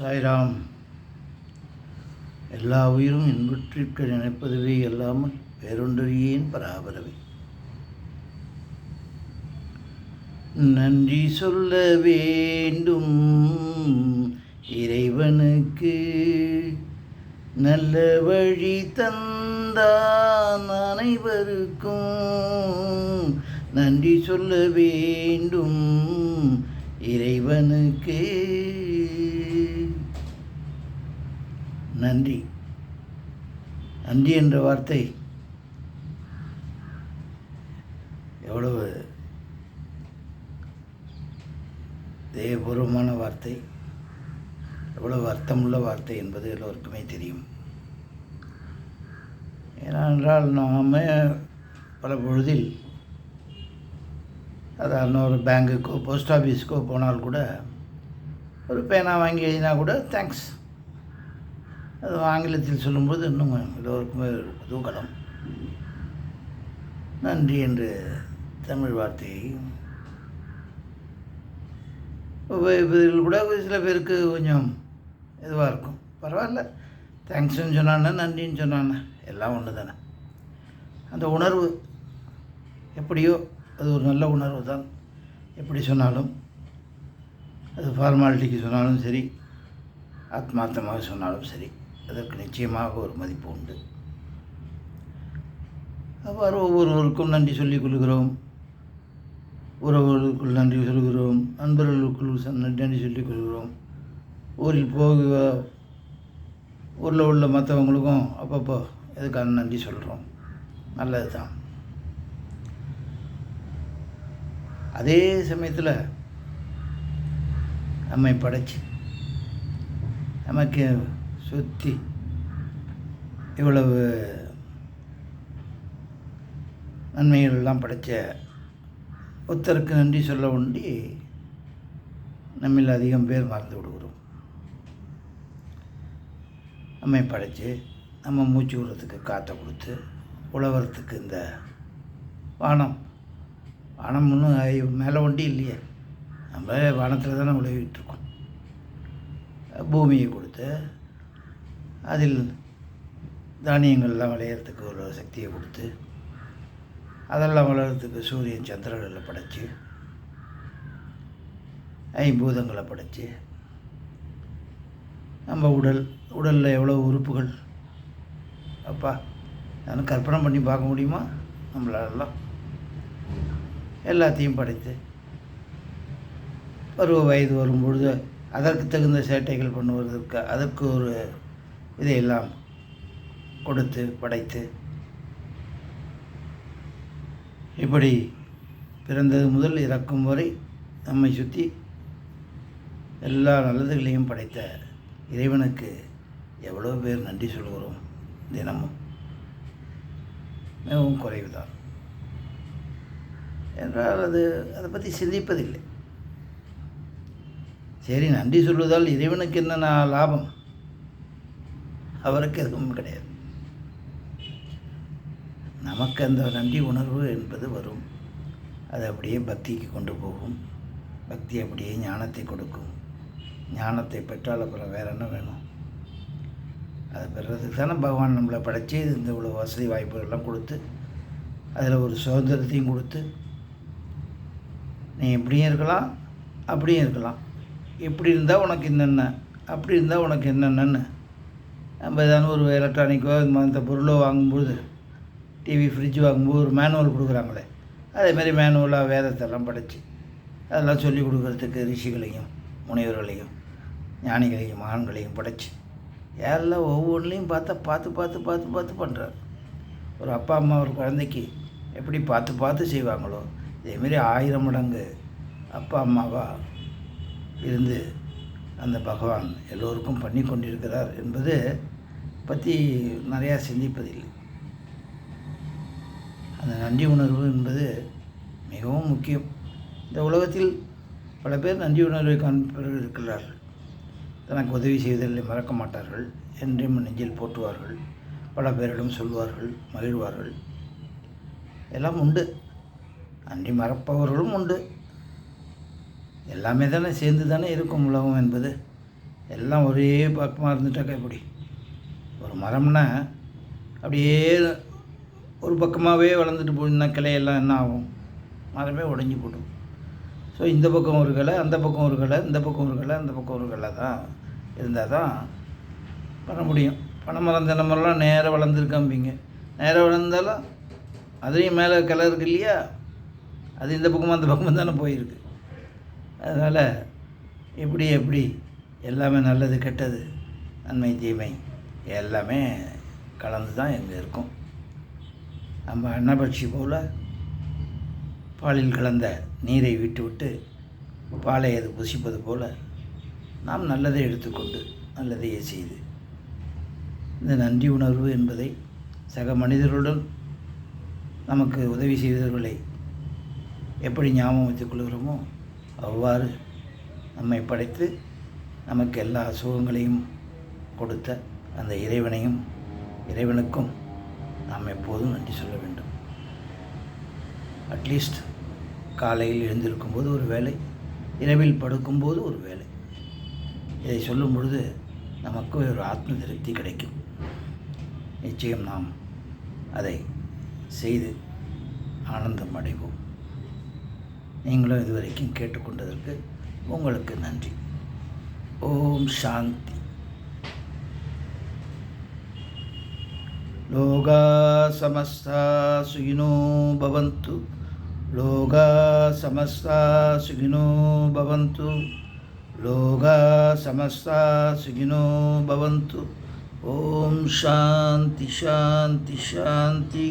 சாய்ராம் எல்லா உயிரும் இன்புற்றிற்கு நினைப்பதுவே அல்லாமல் வேறொன்றறியேன் பராபரவே நன்றி சொல்ல வேண்டும் இறைவனுக்கு. நல்ல வழி தந்தான் அனைவருக்கும். நன்றி சொல்ல வேண்டும் இறைவனுக்கு. நன்றி. நன்றி என்ற வார்த்தை எவ்வளவு தேவபூர்வமான வார்த்தை எவ்வளவு அர்த்தமுள்ள வார்த்தை என்பது எல்லோருக்குமே தெரியும். ஏனென்றால் நாம் பல பொழுதில் அதாவது ஒரு பேங்குக்கோ போஸ்ட் ஆஃபீஸுக்கோ போனால் கூட ஒரு பேனா வாங்கி எழுதினா கூட தேங்க்ஸ் அது ஆங்கிலத்தில் சொல்லும்போது இன்னும் எல்லோருக்குமே தூக்கலம் நன்றி என்று தமிழ் வார்த்தையை உபயோகிப்பதில் கூட சில பேருக்கு கொஞ்சம் இதுவாக இருக்கும். பரவாயில்ல. தேங்க்ஸ்ன்னு சொன்னானே நன்றின்னு சொன்னானே எல்லாம் ஒன்று தானே. அந்த உணர்வு எப்படியோ அது ஒரு நல்ல உணர்வு தான். எப்படி சொன்னாலும் அது ஃபார்மாலிட்டிக்கு சொன்னாலும் சரி ஆத்மார்த்தமாக சொன்னாலும் சரி. அதற்கு நிச்சயமாக ஒரு மதிப்பு உண்டு. அவ்வாறு ஒவ்வொருவருக்கும் நன்றி சொல்லிக் கொள்கிறோம். உறவுகளுக்குள் நன்றி சொல்கிறோம். நண்பர்களுக்குள் நன்றி சொல்லிக் கொள்கிறோம். ஊரில் போக ஊரில் உள்ள மற்றவங்களுக்கும் அப்பப்போ எதுக்கான நன்றி சொல்கிறோம். நல்லது தான் அதே சமயத்தில் நம்மை படைச்சு நமக்கு சுற்றி இவ்வளவு நன்மைகள் எல்லாம் படைச்ச ஒருத்தருக்கு நன்றி சொல்ல ஒண்டி நம்மில் அதிகம் பேர் மறந்து விடுகிறோம். நம்மை படைத்து நம்ம மூச்சு விடுறதுக்கு காற்றை கொடுத்து உழவரத்துக்கு இந்த வானம். வானம் ஒன்றும் மேலே ஒண்டி இல்லையே. நம்ம வானத்தில் தானே உழவிட்டுருக்கோம் பூமியை கொடுத்து அதில் தானியங்கள்லாம் விளையிறதுக்கு ஒரு சக்தியை கொடுத்து அதெல்லாம் வளர்கிறதுக்கு சூரியன் சந்திரர்களை படைச்சு ஐம்பூதங்களை படைத்து நம்ம உடல் உடலில் எவ்வளோ உறுப்புகள் அப்பா நான் கற்பனை பண்ணி பார்க்க முடியுமா? நம்மளாலலாம் எல்லாத்தையும் படைத்து பருவ வயது வரும்பொழுது அதற்கு தகுந்த சேட்டைகள் பண்ணுவதற்கு அதற்கு ஒரு இதையெல்லாம் கொடுத்து படைத்து இப்படி பிறந்தது முதல் இறக்கும் வரை நம்மை சுற்றி எல்லா நல்லதுகளையும் படைத்த இறைவனுக்கு எவ்வளோ பேர் நன்றி சொல்கிறோம் தினமும். மிகவும் குறைவுதான். என்றால் அது அதை பற்றி சிந்திப்பதில்லை. சரி நன்றி சொல்வதால் இறைவனுக்கு என்ன லாபம்? அவருக்கு எதுவும் கிடையாது. நமக்கு அந்த நன்றி உணர்வு என்பது வரும். அது அப்படியே பக்திக்கு கொண்டு போகும். பக்தி அப்படியே ஞானத்தை கொடுக்கும். ஞானத்தை பெற்றால் அப்புறம் வேற என்ன வேணும்? அதை பெறுறதுக்கு தானே பகவான் நம்மளை படைச்சி இந்த இவ்வளோ வசதி வாய்ப்புகள்லாம் கொடுத்து அதில் ஒரு சுதந்திரத்தையும் கொடுத்து நீ இப்படியும் இருக்கலாம் அப்படியும் இருக்கலாம். இப்படி இருந்தால் உனக்கு என்னென்ன? அப்படி இருந்தால் உனக்கு என்னென்னு நம்ம ஏதாவது ஒரு எலக்ட்ரானிக்கோ இந்த பொருளோ வாங்கும்போது டிவி ஃப்ரிட்ஜ் வாங்கும்போது ஒரு மேனுவல் கொடுக்குறாங்களே. அதேமாதிரி மேனுவலாக வேதத்தெல்லாம் படித்து அதெல்லாம் சொல்லி கொடுக்குறதுக்கு ரிஷிகளையும் முனைவர்களையும் ஞானிகளையும் மகான்களையும் படைச்சு எல்லாம் ஒவ்வொன்றிலையும் பார்த்தா பார்த்து பார்த்து பார்த்து பார்த்து பண்ணுறாரு ஒரு அப்பா அம்மா ஒரு குழந்தைக்கு எப்படி பார்த்து பார்த்து செய்வாங்களோ இதேமாரி ஆயிரம் மடங்கு அப்பா அம்மாவாக இருந்து அந்த பகவான் எல்லோருக்கும் பண்ணி கொண்டிருக்கிறார் என்பது பற்றி நிறையா சிந்திப்பதில்லை. அந்த நன்றி உணர்வு என்பது மிகவும் முக்கியம். இந்த உலகத்தில் பல பேர் நன்றி உணர்வை காண்பவர்கள் இருக்கிறார்கள். தனக்கு உதவி செய்தலை மறக்க மாட்டார்கள். என்றும் நெஞ்சில் போற்றுவார்கள் பல பேரிடம் சொல்வார்கள் மகிழ்வார்கள். எல்லாம் உண்டு. நன்றி மறப்பவர்களும் உண்டு. எல்லாமே தானே சேர்ந்து தானே இருக்கும் உலகம் என்பது. எல்லாம் ஒரே பக்கமாக இருந்துட்டாக்கா எப்படி? ஒரு மரம்னா அப்படியே ஒரு பக்கமாகவே வளர்ந்துட்டு போயிருந்தா கிளையெல்லாம் என்ன ஆகும்? மரமே உடஞ்சி போடும் ஸோ இந்த பக்கம் ஒரு கிளை அந்த பக்கம் ஒரு கலை இந்த பக்கம் ஒரு கலை அந்த பக்கம் ஒரு கலை தான் இருந்தால் தான் பண்ண முடியும். பனை மரம் தென்னை மரம்லாம் நேராக வளர்ந்துருக்காம்பிங்க நேராக வளர்ந்தாலும் அதுலேயும் மேலே கிளை இருக்கு இல்லையா? அது இந்த பக்கமும் அந்த பக்கமும் தானே போயிருக்கு. அதனால் எப்படி எப்படி எல்லாமே நல்லது கெட்டது நன்மை தீமை எல்லாமே கலந்து தான் எங்கே இருக்கும். நம்ம அன்னபட்சி போல் பாலில் கலந்த நீரை விட்டுவிட்டு பாலை அது புசிப்பது போல் நாம் நல்லதை எடுத்துக்கொண்டு நல்லதையே செய்து. இந்த நன்றி உணர்வு என்பதை சக மனிதருடன் நமக்கு உதவி செய்தவர்களை எப்படி ஞாபகம் வைத்துக் கொள்கிறோமோ அவ்வாறு நம்மை படைத்து நமக்கு எல்லா சுகங்களையும் கொடுத்த அந்த இறைவனையும் இறைவனுக்கும் நாம் எப்போதும் நன்றி சொல்ல வேண்டும். அட்லீஸ்ட் காலையில் எழுந்திருக்கும்போது ஒரு வேலை இரவில் படுக்கும்போது ஒரு வேலை இதை சொல்லும் பொழுது நமக்கு ஒரு ஆத்ம திருப்தி கிடைக்கும். நிச்சயம் நாம் அதை செய்து ஆனந்தம் அடைவோம். நீங்களும் இதுவரைக்கும் கேட்டுக்கொண்டதற்கு உங்களுக்கு நன்றி. ஓம் சாந்தி. லோகா சமஸ்தா சுகினோ பவந்து. லோகா சமஸ்தா சுகினோ பவந்து. லோகா சமஸ்தா சுகினோ பவந்து. ஓம் சாந்தி சாந்தி சாந்தி.